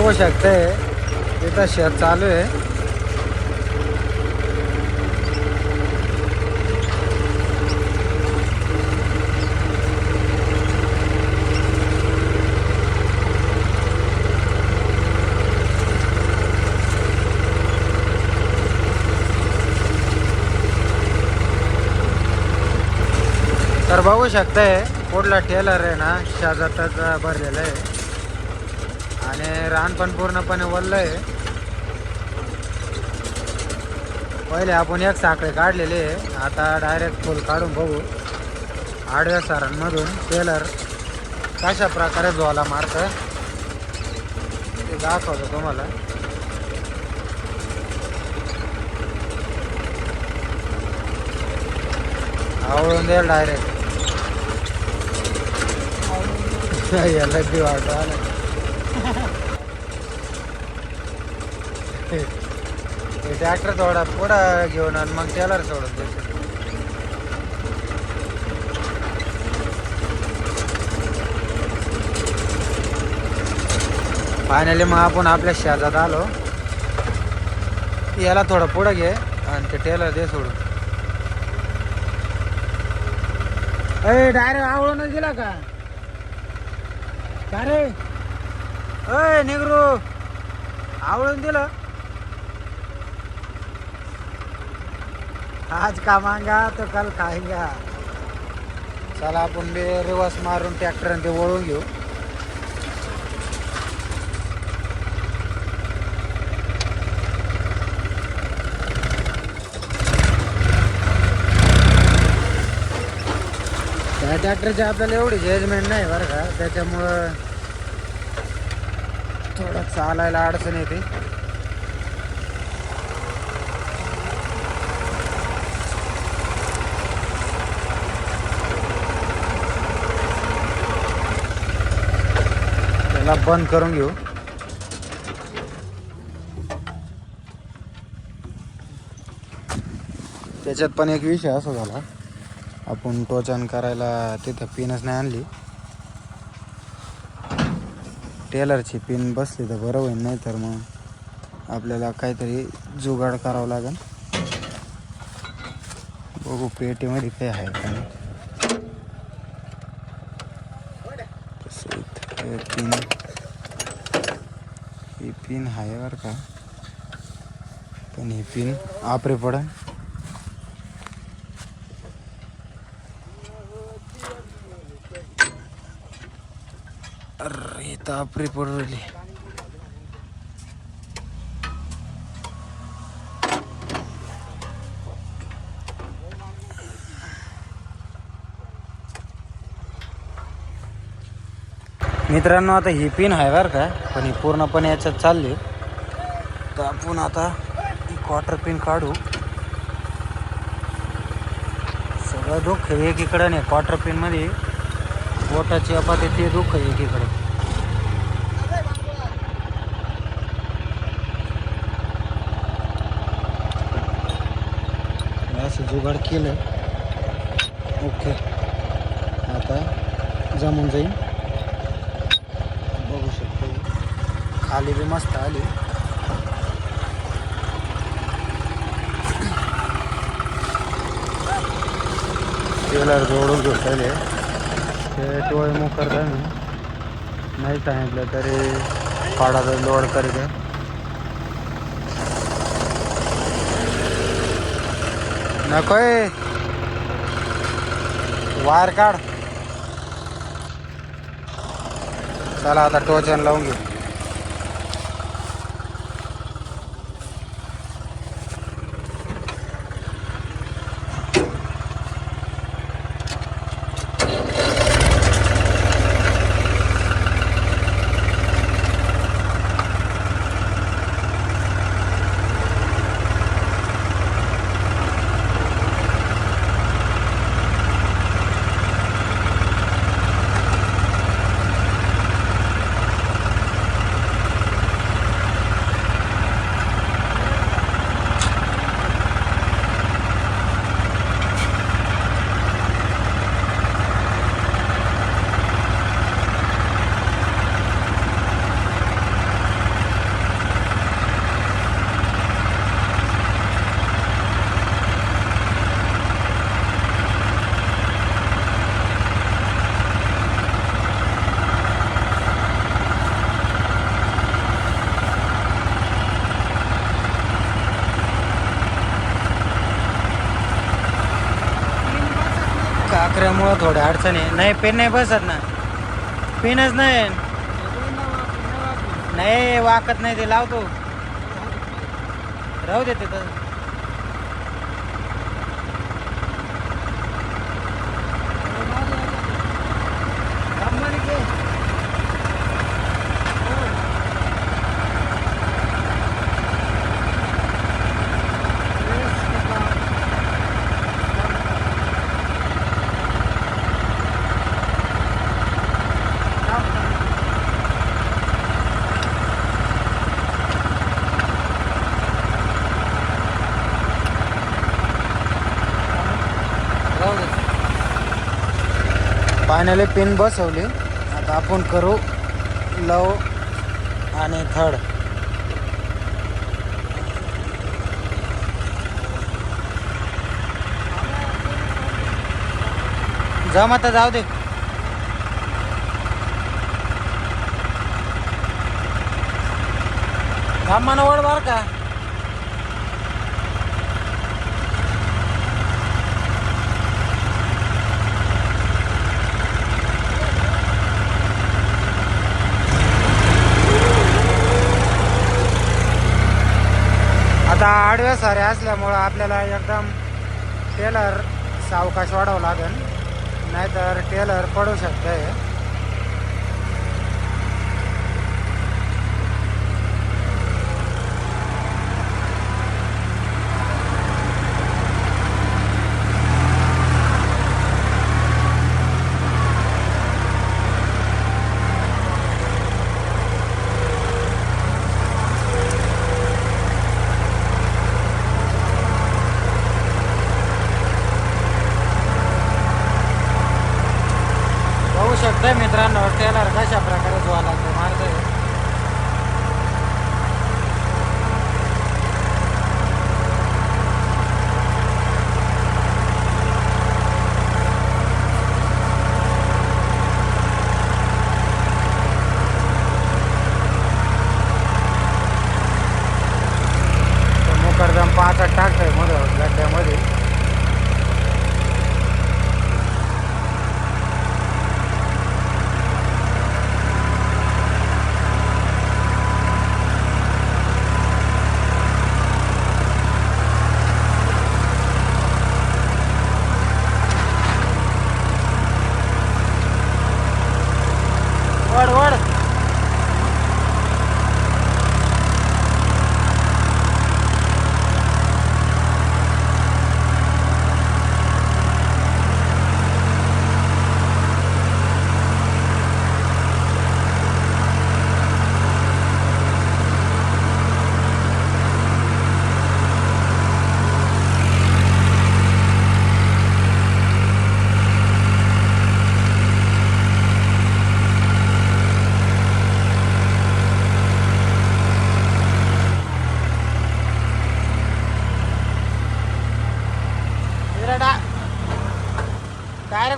बघू शकते. इथं शेत चालू आहे. तर बघू शकताय पुढला टेलर आहे ना शेजातच भरलेला आहे. आणि रान पण पूर्णपणे वल्ल आहे पहिले आपण एक साखळे काढलेले आता डायरेक्ट फुल काढून बघू. आडव्या सारांमधून टेलर कशा प्रकारे ज्वाला मारतं ते दाखवतो तुम्हाला. आवळून देईल डायरेक्ट याला वाटत आलं. ट्रॅक्टर थोडा पुढं घेऊन आणि मग टेलर सोडून देतो. फायनली मग आपण आपल्या शेजात आलो. याला थोडं पुढं घे आणि ते टेलर दे सोडून. अरे डायरेक्ट आवळूनच दिला का? का रे? अय निगरू. आवळून दिलं. आज का तर तो कल खाएगा चला आपण बे रिवर्स मारून ट्रॅक्टर ते वळून घेऊ. त्या ट्रॅक्टरची आपल्याला एवढी जजमेंट नाही बरं का. त्याच्यामुळं थोडं चालायला अडचण येते. त्याला बंद करून घेऊ. त्याच्यात पण एक विषय असा झाला. आपण टोचन करायला तिथं पिनच नाही आणली. टेलरची पिन बसली तर बरं होईल नाही तर मग आपल्याला काहीतरी जुगाड करावं लागेल. बघू पेटीमध्ये काही आहे का पिन ही पिन आहे बरं का. पण ही पिन आपरे पडा अरे तापरी पडू राहिली मित्रांनो आता ही पिन आहे बरं का पण ही पूर्णपणे याच्यात चालली. तर आपण आता ही क्वार्टर पिन काढू. सगळं दुःख एकीकडं नाही क्वार्टर पिनमध्ये बोटाची आहे ते दुःख आहे एकीकडे. असं जुगाड केलं ओके. आता जमून जाईल. बघू शकतो. खाली बी मस्त आली. टेलर जोडून पहिले ते टोळे मुख करता मी नाही सांगितलं तरी पाडाचा लोड करीत नकोय वायर काढ. चला आता टोचन लावून घेऊ. थोडं थोड्या अडचणी. नाही पेन नाही बसत ना. पेनच नाही. नाही वाकत नाही ते लावतो राहू दे तिथं राहू दे फायनली पिन बसवली. आता आपण करू लव आणि थर्ड जम आता जाऊ दे. थांब मला ओढ बार का आता आडव्या साऱ्या असल्यामुळं आपल्याला एकदम टेलर सावकाश वाढावं लागेल. नाहीतर टेलर पडू शकतं आहे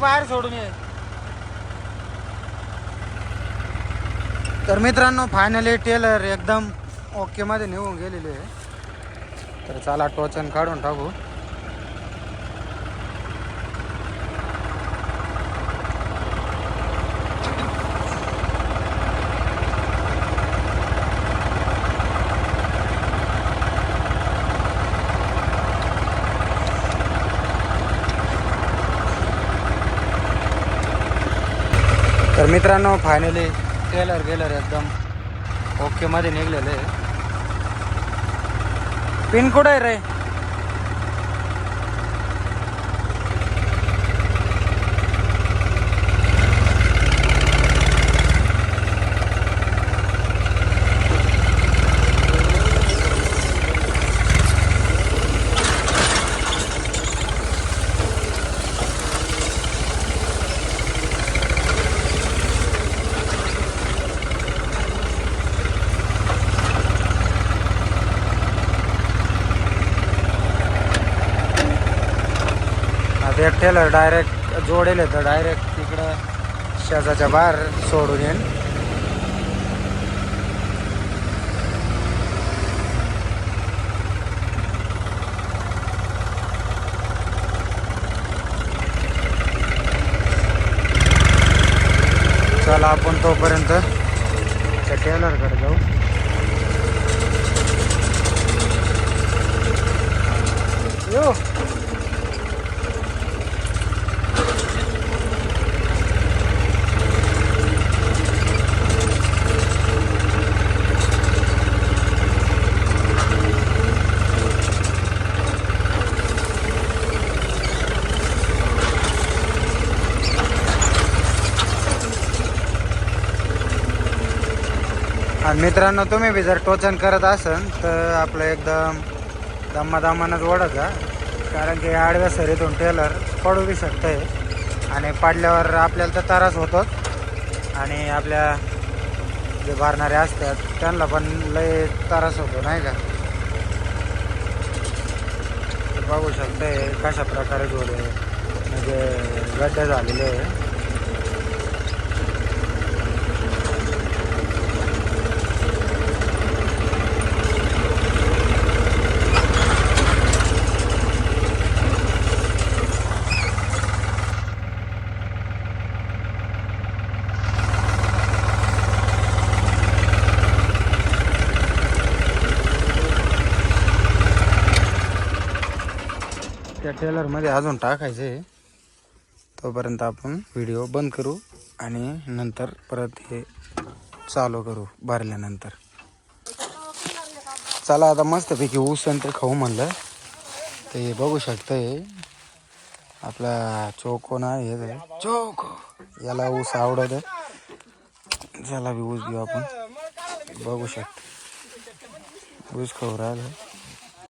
बाहेर सोडून ये. तर मित्रांनो फायनली टेलर एकदम ओके मध्ये निघून गेलेले आहे. तर चला टोचन काढून टाकू. मित्रांनो फायनली टेलर गेलर एकदम ओके मध्ये आहे पिन कुठं आहे रे? आता टेलर डायरेक्ट जोडेल तर डायरेक्ट तिकडं शेजाच्या बाहेर सोडून येईन. चला आपण तोपर्यंत त्या टेलरकडे जाऊ. यो! मित्रांनो तुम्ही बी जर टोचन करत असन तर आपलं एकदम दम्मा ओढत जा. कारण की आडव्या सरीतून टेलर पडू बी शकते आणि पडल्यावर आपल्याला तर त्रास होतोच. आणि आपल्या जे भरणारे असतात त्यांना पण लय त्रास होतो नाही का? बघू शकते कशा प्रकारे जोडे म्हणजे गड्डे झालेले. आहे ट्रेलरमध्ये टेलरमध्ये अजून टाकायचं आहे. तोपर्यंत आपण व्हिडिओ बंद करू आणि नंतर परत हे चालू करू भरल्यानंतर. चला आता मस्तपैकी ऊस संत्र खाऊ म्हणलं. ते बघू शकतंय आपला चोको ना हे चोको. याला ऊस आवडत ज्याला बी ऊस घेऊ आपण. बघू शकतो. ऊस खाऊ राहिलं.